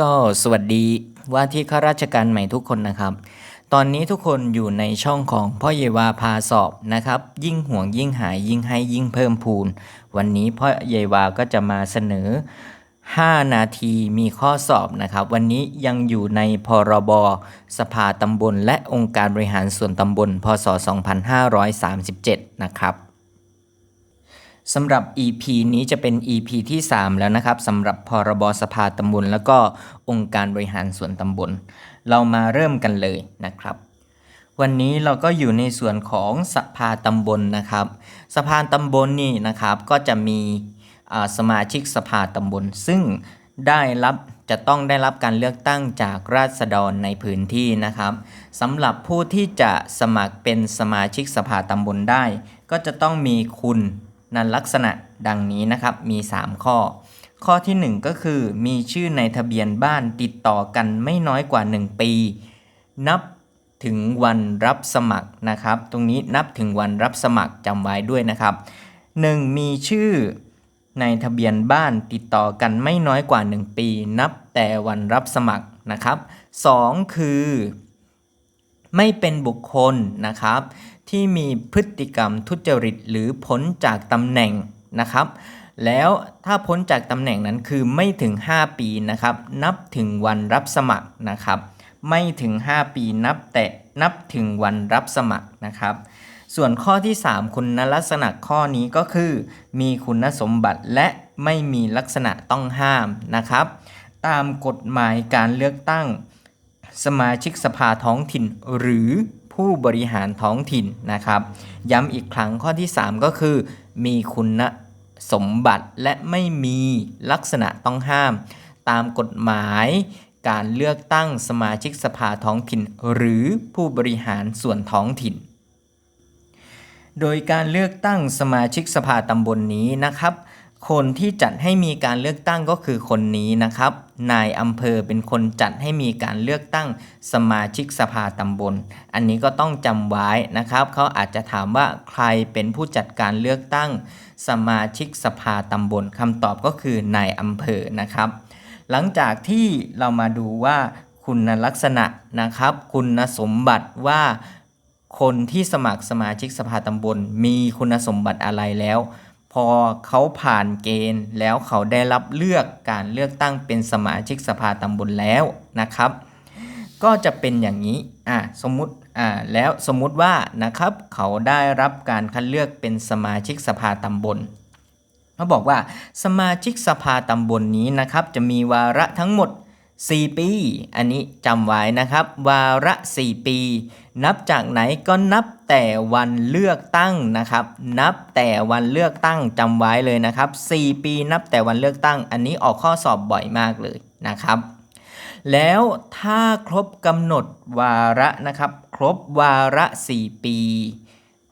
ก็สวัสดีว่าที่ข้าราชการใหม่ทุกคนนะครับ ตอนนี้ทุกคนอยู่ในช่องของพ่อเยวาพาสอบนะครับ ยิ่งห่วงยิ่งหายยิ่งให้ยิ่งเพิ่มพูน วันนี้พ่อเยวาก็จะมาเสนอ 5 นาทีมีข้อสอบนะครับ วันนี้ยังอยู่ในพรบ สภาตำบล และองค์การบริหารส่วนตำบล พศ 2537 นะครับ สำหรับ EP นี้จะเป็น EP ที่ 3 แล้วนะครับสำหรับพรบสภาตำบล แล้วก็องค์การบริหารส่วนตำบล เรามาเริ่มกันเลยนะครับ วันนี้เราก็อยู่ในส่วนของสภาตำบลนะครับ สภาตำบลนี่นะครับก็จะมีสมาชิกสภาตำบล ซึ่งได้รับจะต้องได้รับการเลือกตั้งจากราษฎรในพื้นที่นะครับสำหรับผู้ที่จะสมัครเป็นสมาชิกสภาตำบลได้ ก็จะต้องมีคุณ นันลักษณะดังนี้นะครับมี 3 ข้อ ข้อทีหนึ่1 ก็คือมีชื่อในทะเบียนบ้านติดต่อกันไม่น้อยกว่า 1 ปี นับถึงวันรับสมัครนะครับ ตรงนี้นับถึงวันรับสมัครจำไว้ด้วยนะครับ 1. มีชื่อในทะเบียนบ้านติดต่อกันไม่น้อยกว่า 1 ปี นับแต่วันรับสมัครนะครับ 2. คือ ไม่เป็นบุคคลนะครับ ที่มีพฤติกรรมทุจริตหรือพ้นจากตำแหน่งนะครับ แล้วถ้าพ้นจากตำแหน่งนั้นคือไม่ถึง 5 ปีนะครับ นับถึงวันรับสมัครนะครับ ไม่ถึง 5 ปีนับแต่นับถึงวันรับสมัครนะครับ ส่วนข้อที่ 3 คุณลักษณะข้อนี้ก็คือ มีคุณสมบัติและไม่มีลักษณะต้องห้ามนะครับ ตามกฎหมายการเลือกตั้ง สมาชิกสภาท้องถิ่นหรือ ผู้บริหารท้องถิ่นนะครับ ย้ำอีกครั้งข้อที่ 3 ก็คือ มีคุณสมบัติและไม่มีลักษณะต้องห้าม ตามกฎหมายการเลือกตั้งสมาชิกสภาท้องถิ่น หรือผู้บริหารส่วนท้องถิ่น โดยการเลือกตั้งสมาชิกสภาตำบลนนี้นะครับ คนที่จัดให้มีการเลือกตั้งก็คือคนนี้นะครับ นายอำเภอเป็นคนจัดให้มีการเลือกตั้งสมาชิกสภาตำบล อันนี้ก็ต้องจำไว้นะครับ เขาอาจจะถามว่าใครเป็นผู้จัดการเลือกตั้ง สมาชิกสภาตำบลคำตอบก็คือนายอำเภอนะครับ หลังจากที่เรามาดูว่าคุณลักษณะนะครับ คุณสมบัติว่าคนที่สมัครสมาชิกสภาตำบล มีคุณสมบัติอะไรแล้ว พอเขาผ่านเกณฑ์แล้วเขาได้รับเลือกการเลือกตั้งเป็นสมาชิกสภาตำบลแล้วนะครับ ก็จะเป็นอย่างนี้อะสมมติอ่าแล้วสมมุติว่านะครับเขาได้รับการคัดเลือกเป็นสมาชิกสภาตำบลเขาบอกว่าสมาชิกสภาตำบลนนี้นะครับ จะมีวาระทั้งหมด 4 ปี อันนี้จำไว้นะครับ วาระ 4 ปี นับจากไหนก็นับแต่วันเลือกตั้งนะครับ นับแต่วันเลือกตั้งจำไว้เลยนะครับ 4 ปีนับแต่วันเลือกตั้ง อันนี้ออกข้อสอบบ่อยมากเลยนะครับ แล้วถ้าครบกำหนดวาระนะครับ ครบวาระ 4 ปี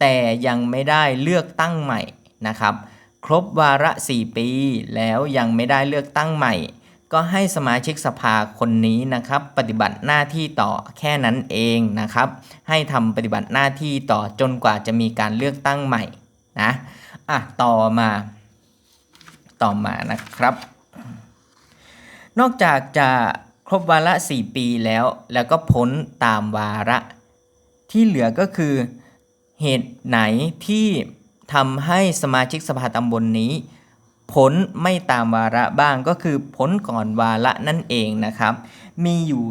แต่ยังไม่ได้เลือกตั้งใหม่นะครับ ครบวาระ 4 ปี แล้วยังไม่ได้เลือกตั้งใหม่ ก็ให้สมาชิกสภาคนนี้นะครับ ปฏิบัติหน้าที่ต่อแค่นั้นเองนะครับ ให้ทำปฏิบัติหน้าที่ต่อจนกว่าจะมีการเลือกตั้งใหม่นะอะต่อมา ต่อมานะครับ นอกจากจะครบวาระ 4 ปีแล้ว แล้วก็พ้นตามวาระ ที่เหลือก็คือเหตุไหนที่ทำให้สมาชิกสภาตำบลนนี้ พ้นไม่ตามวาระบ้างก็คือพ้นก่อนวาระนั่นเองนะครับ มีอยู่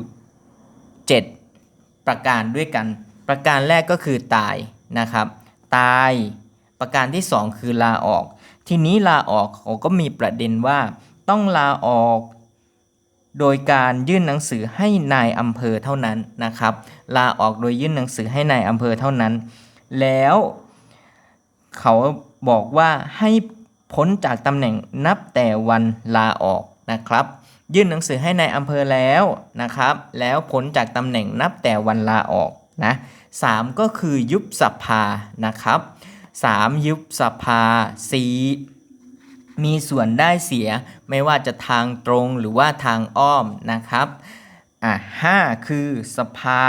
7 ประการด้วยกัน ประการแรกก็คือตายนะครับ ตายประการที่ 2 คือลาออก ทีนี้ลาออกเขาก็มีประเด็นว่าต้องลาออกโดยการยื่นหนังสือให้นายอำเภอเท่านั้นนะครับ ลาออกโดยยื่นหนังสือให้นายอำเภอเท่านั้น แล้วเขาบอกว่าให้ พ้นจากตำแหน่งนับแต่วันลาออกนะครับ ยื่นหนังสือให้ในายอำเภอแล้วนะครับ แล้วพ้นจากตำแหน่งนับแต่วันลาออกนะสามก็คือยุบสภานะครับสามยุบสภาสี่มีส่วนได้เสียไม่ว่าจะทางตรงหรือว่าทางอ้อมนะครับอะห้าคือสภา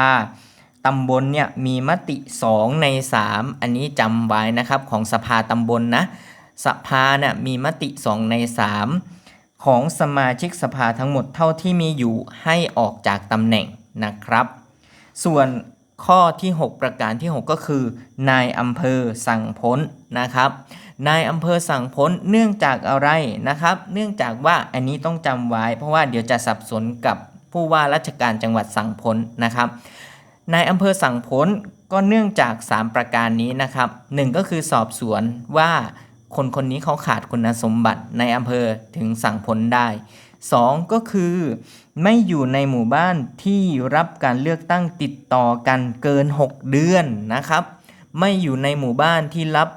ตำบลเนี่ยมีมติ 2 ใน 3 อันนี้จำไว้นะครับของสภาตำบลนะ สภาเนี่ยมีมติ2ใน3ของสมาชิกสภาทั้งหมดเท่าที่มีอยู่ให้ออกจากตำแหน่งนะครับ ส่วนข้อที่ 6 ประการที่ 6 ก็คือ นายอำเภอสั่งพ้นนะครับ นายอำเภอสั่งพ้นเนื่องจากอะไรนะครับ เนื่องจากว่าอันนี้ต้องจำไว้ เพราะว่าเดี๋ยวจะสับสนกับผู้ว่าราชการจังหวัดสั่งพ้นนะครับ นายอำเภอสั่งพ้นก็เนื่องจาก 3 ประการนี้นะครับหนึ่งก็คือสอบสวนว่า คนคนนี้เขาขาดคุณสมบัติในอำเภอถึงสั่งพ้นได้ 2 ก็คือ ไม่อยู่ในหมู่บ้านที่รับการเลือกตั้งติดต่อกันเกิน 6 เดือนนะครับ ไม่อยู่ในหมู่บ้านที่รับ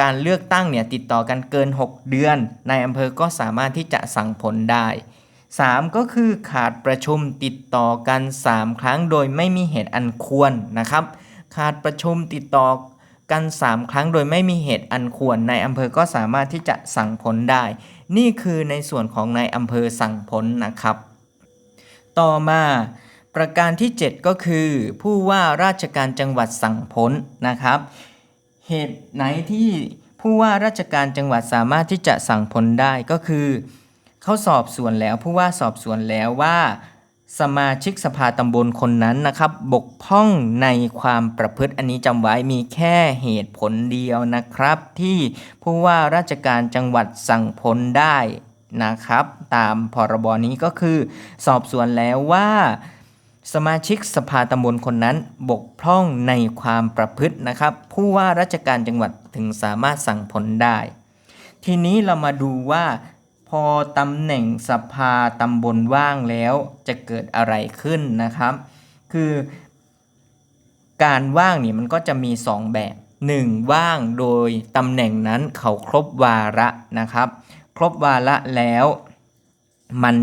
การเลือกตั้งเนี่ยติดต่อกันเกิน 6 เดือนนายอำเภอก็สามารถที่จะสั่งผลได้ 3 ก็คือขาดประชุมติดต่อกัน 3 ครั้งโดยไม่มีเหตุอันควรนะครับ ขาดประชุมติดต่อ กัน 3 ครั้งโดยไม่มีเหตุอันควรนายอำเภอก็สามารถที่จะสั่งผลได้ นี่คือในส่วนของนายอำเภอสั่งผลนะครับ ต่อมาประการที่ 7 ก็คือ ผู้ว่าราชการจังหวัดสั่งพ้นนะครับ เหตุไหนที่ผู้ว่าราชการจังหวัดสามารถที่จะสั่งพ้นได้ก็คือเขาสอบสวนแล้วผู้ว่าสอบสวนแล้วว่า สมาชิกสภาตำบลคนนั้นนะครับ บกพร่องในความประพฤติอันนี้จำไว้มีแค่เหตุผลเดียวนะครับ ที่ผู้ว่าราชการจังหวัดสั่งพ้นได้นะครับ ตามพรบนี้ก็คือ สอบสวนแล้วว่าสมาชิกสภาตำบลคนนั้นบกพร่องในความประพฤตินะครับ ผู้ว่าราชการจังหวัดถึงสามารถสั่งผลได้ ทีนี้เรามาดูว่า อตำแหน่งสภาตำบลว่างแล้วจะเกิดอะไรขึ้นนะครับ คือ การว่างนี่มันก็จะมี 2 แบบ 1. ว่างโดยตำแหน่งนั้นเขาครบวาระนะครับ ครบวาระแล้ว มัน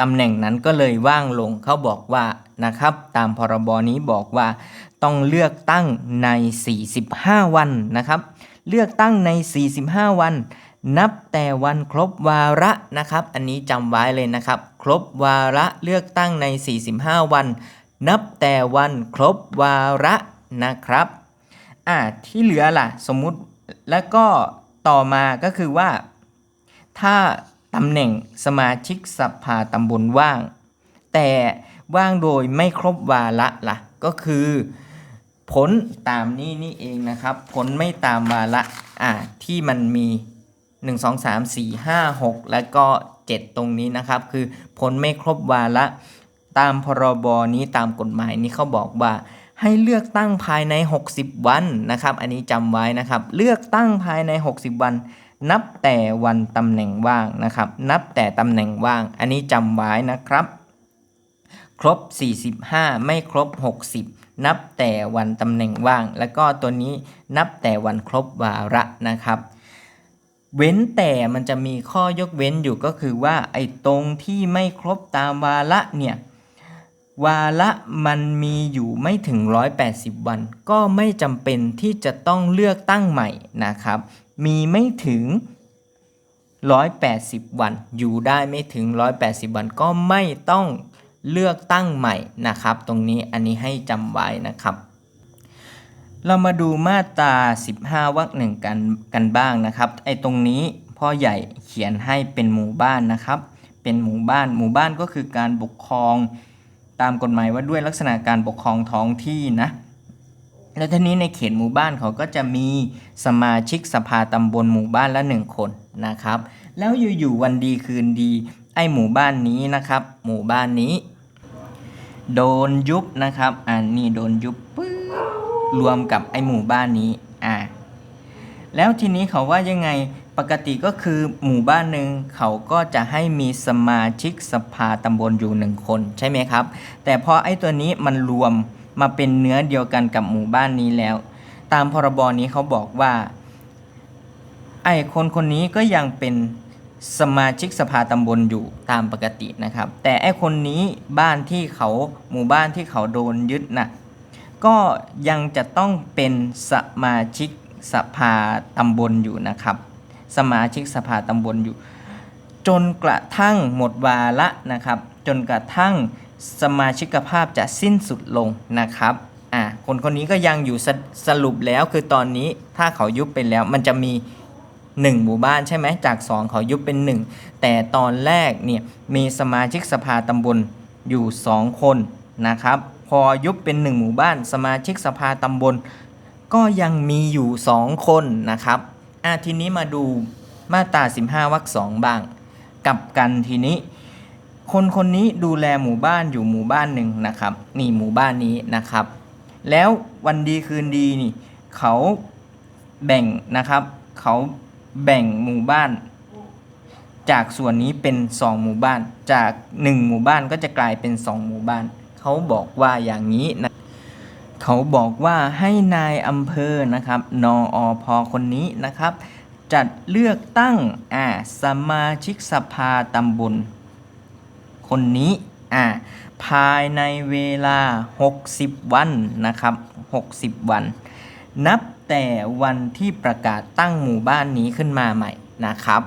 ตำแหน่งนั้นก็เลยว่างลงเขาบอกว่านะครับ ตามพรบนี้บอกว่า ต้องเลือกตั้งใน 45 วันนะครับ เลือกตั้งใน 45 วัน นับแต่วันครบวาระนะครับ อันนี้จำไว้เลยนะครับ ครบวาระเลือกตั้งใน 45 วัน นับแต่วันครบวาระนะครับอ่าที่เหลือล่ะ สมมุติแล้วก็ต่อมาก็คือว่า ถ้าตำแหน่งสมาชิกสภาตำบลว่าง แต่ว่างโดยไม่ครบวาระล่ะ ก็คือ ผลตามนี้นี่เองนะครับ ผลไม่ตามวาระอ่าที่มันมี 1 2 3 4 5 6 แล้วก็ 7 ตรงนี้นะครับ คือผลไม่ครบวาระตามพรบนี้ตามกฎหมายนี้เขาบอกว่า ให้เลือกตั้งภายใน 60 วันนะครับ อันนี้จำไว้นะครับ เลือกตั้งภายใน 60 วัน นับแต่วันตำแหน่งว่างนะครับ นับแต่ตำแหน่งว่าง อันนี้จำไว้นะครับ ครบ 45 ไม่ครบ 60นับแต่วันตำแหน่งว่าง แล้วก็ตัวนี้นับแต่วันครบวาระนะครับ เว้นแต่มันจะมีข้อยกเว้นอยู่ก็คือว่าไอ้ตรงที่ไม่ครบตามวาระเนี่ยวาระมันมีอยู่ไม่ถึง 180 วัน ก็ไม่จำเป็นที่จะต้องเลือกตั้งใหม่นะครับ มีไม่ถึง 180 วัน อยู่ได้ไม่ถึง 180 วันก็ไม่ต้องเลือกตั้งใหม่นะครับ ตรงนี้อันนี้ให้จำไว้นะครับ เรามาดูมาตรา 15วรรคหนึ่งกันกันบ้างนะครับ ไอ้ตรงนี้พ่อใหญ่เขียนให้เป็นหมู่บ้านนะครับ เป็นหมู่บ้าน หมู่บ้านก็คือการปกครอง ตามกฎหมายว่าด้วยลักษณะการปกครองท้องที่นะ แล้วทีนี้ในเขตหมู่บ้านเขาก็จะมีสมาชิกสภาตำบลหมู่บ้านละหนึ่งคนนะครับ แล้วอยู่ๆวันดีคืนดี ไอ้หมู่บ้านนี้นะครับ หมู่บ้านนี้ โดนยุบนะครับ อ่านี่โดนยุบปึ๊บ รวมกับไอหมู่บ้านนี้อ่าแล้วทีนี้เขาว่ายังไงปกติก็คือหมู่บ้านหนึ่งเขาก็จะให้มีสมาชิกสภาตำบลอยู่หนึ่งคนใช่ไหมครับ แต่พอไอ้ตัวนี้มันรวมมาเป็นเนื้อเดียวกันกับหมู่บ้านนี้แล้ว ตามพรบนี้เขาบอกว่า ไอ้คนคนนี้ก็ยังเป็นสมาชิกสภาตำบลอยู่ตามปกตินะครับ แต่ไอ้คนนี้บ้านที่เขาหมู่บ้านที่เขาโดนยึดน่ะ ก็ยังจะต้องเป็นสมาชิกสภาตำบลอยู่นะครับ สมาชิกสภาตำบลอยู่ จนกระทั่งหมดวาระนะครับ จนกระทั่งสมาชิกภาพจะสิ้นสุดลงนะครับอ่าคนคนนี้ก็ยังอยู่สสรุปแล้วคือตอนนี้ถ้าเขายุบไปแล้วมันจะมี1หมู่บ้านใช่ไหมจาก 2 เขายุบเป็น 1 แต่ตอนแรกเนี่ยมีสมาชิกสภาตำบลอยู่ 2 คนนะครับ พอยุบเป็น1หมู่บ้านสมาชิกสภาตำบล ก็ยังมีอยู่2คนนะครับอะทีนี้มาดูมาตรา15วรรคสองบ้าง กับกันทีนี้ คนคนนี้ดูแลหมู่บ้านอยู่หมู่บ้านหนึ่งนะครับ นี่หมู่บ้านนี้นะครับ แล้ววันดีคืนดีนี่ เขาแบ่งนะครับ เขาแบ่งหมู่บ้าน จากส่วนนี้เป็น 2 หมู่บ้าน จาก 1 หมู่บ้านก็จะกลายเป็น 2 หมู่บ้าน เขาบอกว่าอย่างนี้นะเขาบอกว่าให้นายอำเภอนะครับนออพอคนนี้นะครับ จัดเลือกตั้งอ่าสมาชิกสภาตำบลคนนี้อ่าภายในเวลา 60 วันนะครับ 60 วัน นับแต่วันที่ประกาศตั้งหมู่บ้านนี้ขึ้นมาใหม่นะครับ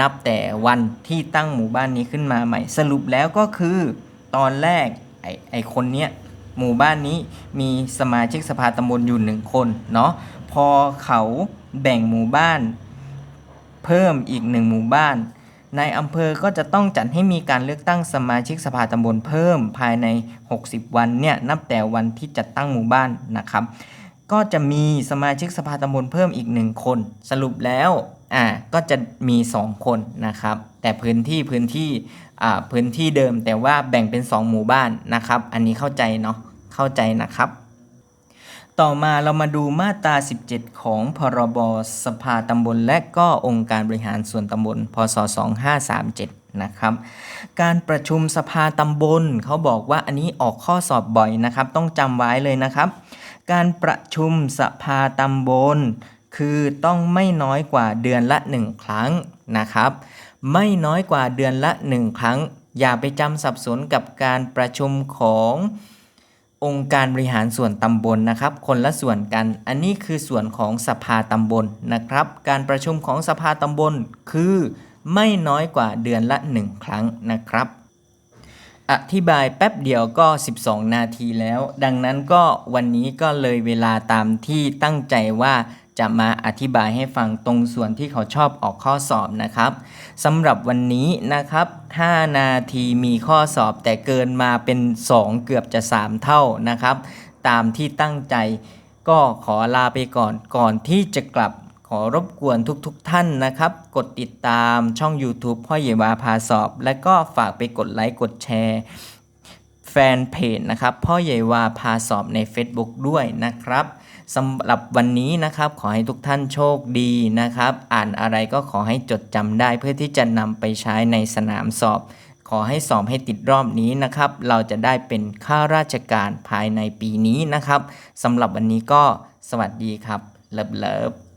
นับแต่วันที่ตั้งหมู่บ้านนี้ขึ้นมาใหม่ สรุปแล้วก็คือตอนแรก ไอ้ไอคนเนี้ยหมู่บ้านนี้มีสมาชิกสภาตำบลอยู่หนึ่งคนเนาะพอเขาแบ่งหมู่บ้าน เพิ่มอีกหนึ่งหมู่บ้านในอำเภอก็จะต้องจัดให้มีการเลือกตั้งสมาชิกสภาตำบลเพิ่มภายใน 60 วันเนี่ยนับแต่วันที่จัดตั้งหมู่บ้านนะครับ ก็จะมีสมาชิกสภาตำบลเพิ่มอีกหนึ่งคน สรุปแล้วอ่าก็จะมี 2 คนนะครับ แต่พื้นที่พื้นที่อ่าพื้นที่เดิม แต่ว่าแบ่งเป็น 2 หมู่บ้านนะครับ อันนี้เข้าใจเนาะเข้าใจนะครับ ต่อมาเรามาดูมาตรา 17 ของพรบสภาตำบล และก็องค์การบริหารส่วนตำบล พศ 2537นะครับการประชุมสภาตำบลเขาบอกว่าอันนี้ออกข้อสอบบ่อยนะครับ ต้องจำไว้เลยนะครับ การประชุมสภาตำบล คือต้องไม่น้อยกว่าเดือนละ1ครั้งนะครับ ไม่น้อยกว่าเดือนละ 1 ครั้ง อย่าไปจำสับสนกับการประชุมขององค์การบริหารส่วนตำบลนะครับ คนละส่วนกัน อันนี้คือส่วนของสภาตำบลนะครับ การประชุมของสภาตำบลคือไม่น้อยกว่าเดือนละ 1 ครั้งนะครับ อธิบายแป๊บเดียวก็ 12 นาทีแล้ว ดังนั้นก็วันนี้ก็เลยเวลาตามที่ตั้งใจว่า จะมาอธิบายให้ฟังตรงส่วนที่เขาชอบออกข้อสอบนะครับสำหรับวันนี้นะครับ 5 นาทีมีข้อสอบแต่เกินมาเป็น 2 เกือบจะ 3 เท่านะครับ ตามที่ตั้งใจก็ขอลาไปก่อนก่อนที่จะกลับขอรบกวนทุกๆทท่านนะครับ กดติดตามช่อง YouTube พ่อเยวาพาสอบ และก็ฝากไปกดไลค์กดแชร์ แฟนเพจนะครับ พ่อใหญ่วาพาสอบใน Facebook ด้วยนะครับ สำหรับวันนี้นะครับ ขอให้ทุกท่านโชคดีนะครับ อ่านอะไรก็ขอให้จดจำได้เพื่อที่จะนำไปใช้ในสนามสอบ ขอให้สอบให้ติดรอบนี้นะครับ เราจะได้เป็นข้าราชการภายในปีนี้นะครับสำหรับวันนี้ก็สวัสดีครับเลิฟเลิฟ